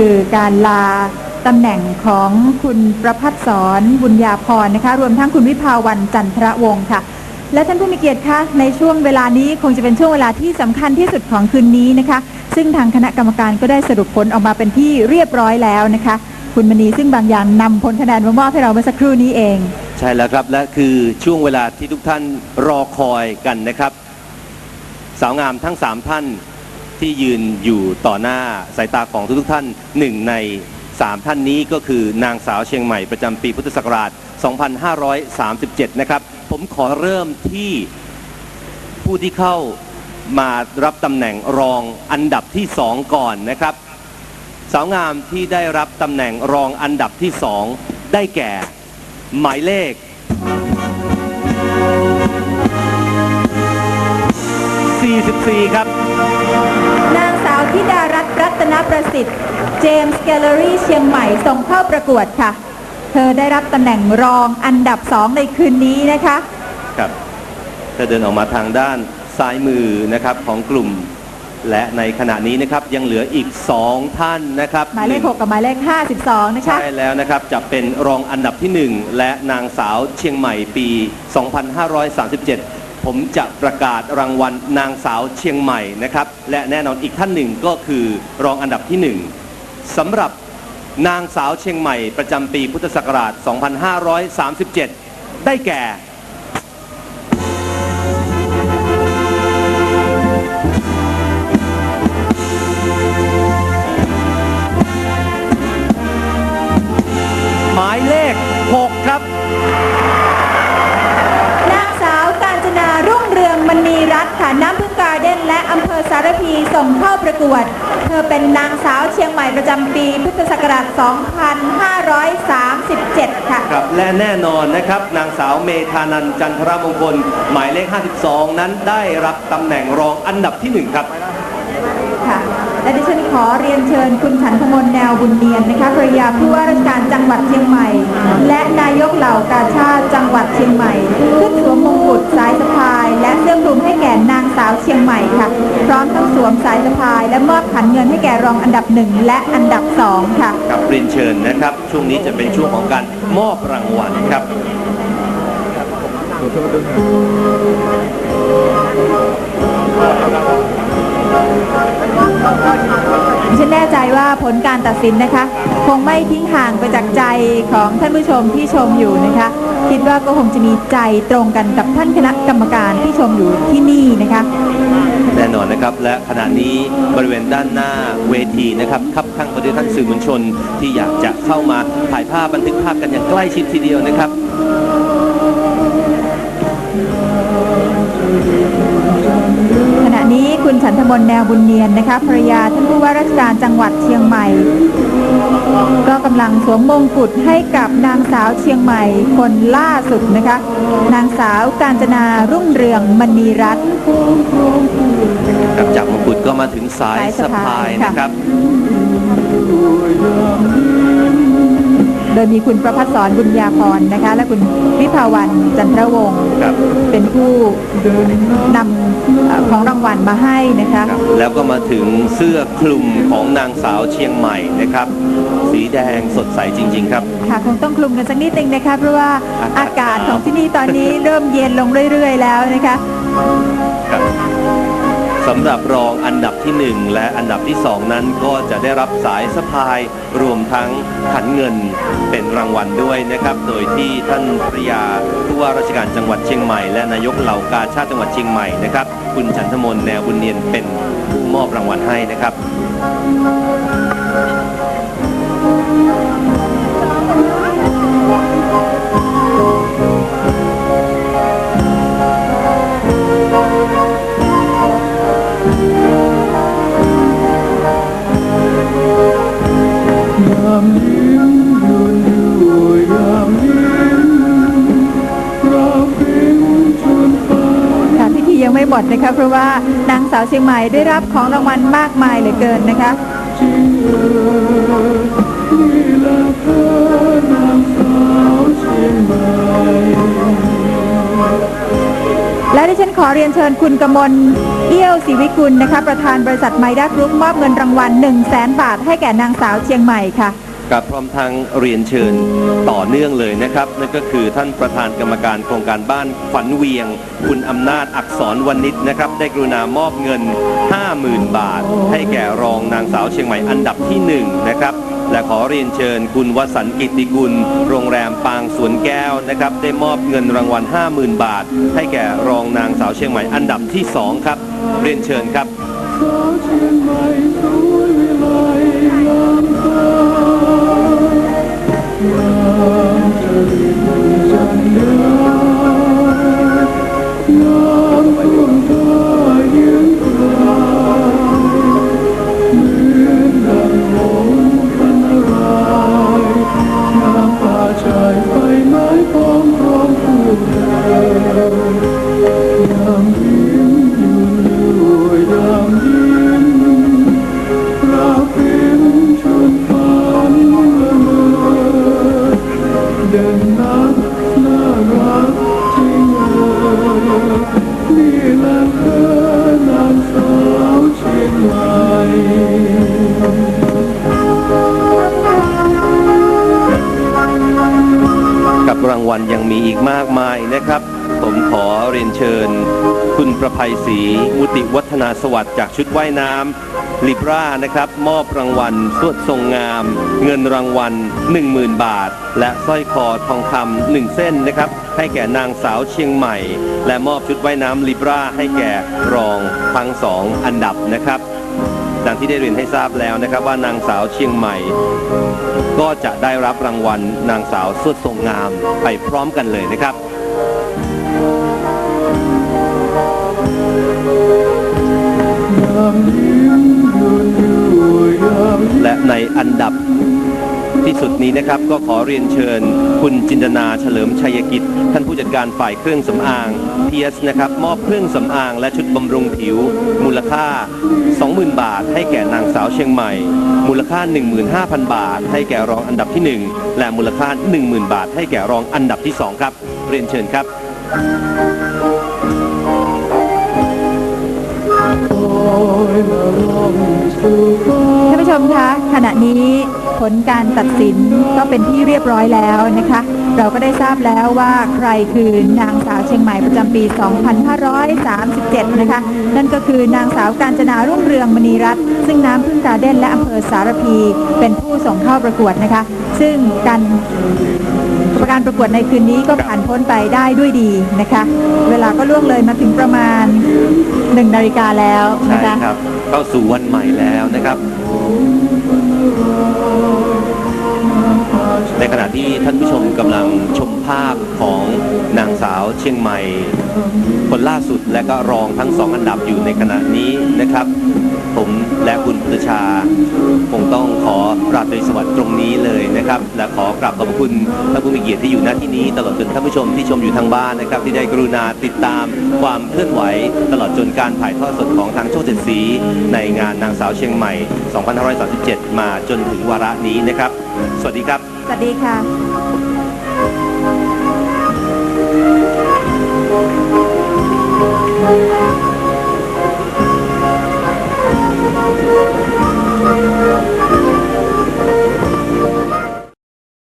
คือการลาตำแหน่งของคุณประพัฒสอนบุญญาพรนะคะ รวมทั้งคุณวิภาวันจันทระวงศ์ค่ะ และท่านผู้มีเกียรติคะในช่วงเวลานี้คงจะเป็นช่วงเวลาที่สำคัญที่สุดของคืนนี้นะคะ ซึ่งทางคณะกรรมการก็ได้สรุปผลออกมาเป็นที่เรียบร้อยแล้วนะคะ คุณมณีซึ่งบางอย่างนำผลคะแนนมามอบให้เราเมื่อสักครู่นี้เอง ใช่แล้วครับ และคือช่วงเวลาที่ทุกท่านรอคอยกันนะครับ สาวงามทั้ง 3 ท่าน ที่ยืนอยู่ต่อหน้าสายตาของทุกๆท่านหนึ่งใน 3 ท่านนี้ก็คือนางสาวเชียงใหม่ประจำปีพุทธศักราช 2537 นะครับ ผมขอเริ่มที่ผู้ที่เข้ามารับตำแหน่งรองอันดับที่ 2 ก่อนนะครับ สาวงามที่ได้รับตำแหน่งรองอันดับที่ 2 ได้แก่ หมายเลข 44 ครับ เจมส์แกลเลอรี่เชียงใหม่ส่งเข้าประกวดค่ะ เธอได้รับตำแหน่งรองอันดับสองในคืนนี้นะคะ ครับจะเดินออกมาทางด้านซ้ายมือนะครับของกลุ่ม และในขณะนี้นะครับยังเหลืออีก 2 ท่านนะครับหมายเลข6กับหมายเลข52 นะคะ ใช่แล้วนะครับจะเป็นรองอันดับที่ 1 และนางสาวเชียงใหม่ปี 2537 ผมจะประกาศรางวัลนางสาวเชียงใหม่นะครับและแน่นอนอีกท่านหนึ่งก็คือรองอันดับที่ 1 สำหรับนางสาวเชียงใหม่ประจำปีพุทธศักราช 2537 ได้แก่ หมายเลข 6 ครับ รัตน์ค่ะน้ำพึ่งการ์เด้นและอำเภอสารพีส่งเข้าประกวด เธอเป็นนางสาวเชียงใหม่ประจำปี พุทธศักราช 2537 ค่ะ ครับและแน่นอนนะครับ นางสาวเมธานันท์จันทรมงคล หมายเลข 52 นั้นได้รับตำแหน่งรองอันดับที่ 1 ครับค่ะ และดิฉันขอเรียนเชิญคุณฉันทมนแนวบุญเนียนนะคะภรรยาผู้ว่าราชการจังหวัดเชียงใหม่ และนายกเหล่ากาชาติจังหวัดเชียงใหม่ขึ้นสวมมงกุฎสายสะพาย และเสื้อคลุมให้แก่นางสาวเชียงใหม่ค่ะ พร้อมทั้งสวมสายสะพาย และมอบขันเงินให้แก่รองอันดับหนึ่งและอันดับสองค่ะครับเรียนเชิญนะครับ ช่วงนี้จะเป็นช่วงของการมอบรางวัลครับ ฉันแน่ใจว่าผลการตัดสินนะคะ คงไม่ทิ้งห่างไปจากใจของท่านผู้ชมที่ชมอยู่นะคะ คิดว่าก็คงจะมีใจตรงกันกับท่านคณะกรรมการที่ชมอยู่ที่นี่นะคะแน่นอนนะครับและขณะนี้บริเวณด้านหน้าเวทีนะครับคับข้างไปด้วยท่านสื่อมวลชน ที่อยากจะเข้ามาถ่ายภาพบันทึกภาพกันอย่างใกล้ชิดทีเดียวนะครับ นี้คุณฉันทมนแนวบุญเนียนนะคะภรรยาท่านผู้ว่าราชการจังหวัดเชียงใหม่ ก็กำลังสวมมงกุฎให้กับนางสาวเชียงใหม่คนล่าสุดนะคะ นางสาวกาญจนารุ่งเรืองมณีรัตน์ครับจากมงกุฎก็มาถึงสายสะพาพายยนะครับ โดยมีคุณประพัฒสอนบุญญาพรนะคะ และคุณวิภาวันจันทรวงศ์ครับเป็นผู้นำเอ่อของรางวัลมาให้นะคะ ครับแล้วก็มาถึงเสื้อคลุมของนางสาวเชียงใหม่นะครับ สีแดงสดใสจริง ๆ ครับ ค่ะคงต้องคลุมกันสักนิดนึงนะคะ เพราะว่าอาอากาาศศของที่นี่ตอนนี้เริ่มเย็นลงเรื่อย ๆ แล้วนะคะ ครับ สำหรับรองอันดับที่ 1 และอันดับที่ 2 นั้นก็จะได้รับสายสะพายรวมทั้งขันเงินเป็นรางวัลด้วยนะครับ โดยที่ท่านภริยาผู้ว่าราชการจังหวัดเชียงใหม่ และนายกเหล่ากาชาติจังหวัดเชียงใหม่นะครับ คุณฉันทมนแนวบุญเนียนเป็นผู้มอบรางวัลให้นะครับามยิ้มยืนด้วยยามยิ้มราบริ้นจนฟ้าค่ะพิธียังไม่หมดนะคะเพราะว่านางสาวเชียงใหม่ได้รับของรางวัลมากมายเหลือเกินนะคะ จริงเอ่ยนี่แหละเธอ ดิฉันขอเรียนเชิญคุณกมลเอี้ยวศิวิกุลนะคะ ประธานบริษัทไมด้ากรุ๊ปมอบเงินรางวัล1 0 0 0 0แบาทให้แก่นางสาวเชียงใหม่ค่ะ กับพร้อมทางเรียนเชิญต่อเนื่องเลยนะครับ นั่นก็คือท่านประธานกรรมการโครงการบ้านฝันเวียง คุณอำนาจอักษรวณิชนะครับ ได้กรุณามอบเงิน 50,000 บาท ให้แก่รองนางสาวเชียงใหม่อันดับที่ 1 นะครับและขอเรียนเชิญคุณวสันต์กิติกุล โรงแรมปางสวนแก้ว นะครับได้มอบเงินรางวัล 50,000 บาท ให้แก่รองนางสาวเชียงใหม่อันดับที่ 2 ครับ เรียนเชิญครับ มีอีกมากมายนะครับ ผมขอเรียนเชิญ คุณประภัยศรีมุติวัฒนาสวัสดิ์จากชุดว่ายน้ำลิบรานะครับ มอบรางวัลสวดทรงงาม เงินรางวัล 10,000 บาท และสร้อยคอทองคำหนึ่งเส้นนะครับ ให้แก่นางสาวเชียงใหม่ และมอบชุดว่ายน้ำลิบราให้แก่รองทั้งสองอันดับนะครับ ดังที่ได้เรียนให้ทราบแล้วนะครับว่านางสาวเชียงใหม่ ก็จะได้รับรางวัลนางสาวสุดทรงงามไปพร้อมกันเลยนะครับและในอันดับ ที่สุดนี้นะครับ ก็ขอเรียนเชิญ คุณจินตนาเฉลิมชัยกิจ ท่านผู้จัดการฝ่ายเครื่องสำอางเพียสนะครับมอบเครื่องสำอางและชุดบำรุงผิว มูลค่า 20,000 บาท ให้แก่นางสาวเชียงใหม่ มูลค่า 15,000 บาท ให้แก่รองอันดับที่ 1 และมูลค่า 10,000 บาท ให้แก่รองอันดับที่ 2 ครับ เรียนเชิญครับคอยละล่องสู่ฟ้าท่านผู้ชมคะขณะนี้ ผลการตัดสินก็เป็นที่เรียบร้อยแล้วนะคะ เราก็ได้ทราบแล้วว่าใครคือนางสาวเชียงใหม่ประจำปี 2537 นะคะ นั่นก็คือนางสาวการจนารุ่งเรืองมณีรัตน์ซึ่งน้ำพึ่งการเด้นและอำเภอสารพีเป็นผู้ส่งเข้าประกวดนะคะ ซึ่งการการประกวดในคืนนี้ก็ผ่านพ้นไปได้ด้วยดีนะคะ เวลาก็ล่วงเลยมาถึงประมาณหนึ่งนาฬิกาแล้วนะคะครับเข้าสู่วันใหม่แล้วนะครับ ในขณะที่ท่านผู้ชมกำลังชมภาพของนางสาวเชียงใหม่ คนล่าสุดและก็รองทั้งสองอันดับอยู่ในขณะนี้นะครับ ผมและคุณพุทธชา คงต้องขอราตรีสวัสดิ์ตรงนี้เลยนะครับ และขอกราบขอบคุณท่านผู้มีเกียรติที่อยู่หน้าที่นี้ ตลอดจนท่านผู้ชมที่ชมอยู่ทางบ้านนะครับ ที่ได้กรุณาติดตามความเคลื่อนไหว ตลอดจนการถ่ายทอดสดของทางช่องเจ็ดสี ในงานนางสาวเชียงใหม่ 2537 มาจนถึงวาระนี้นะครับ สวัสดีครับ สวัสดีค่ะ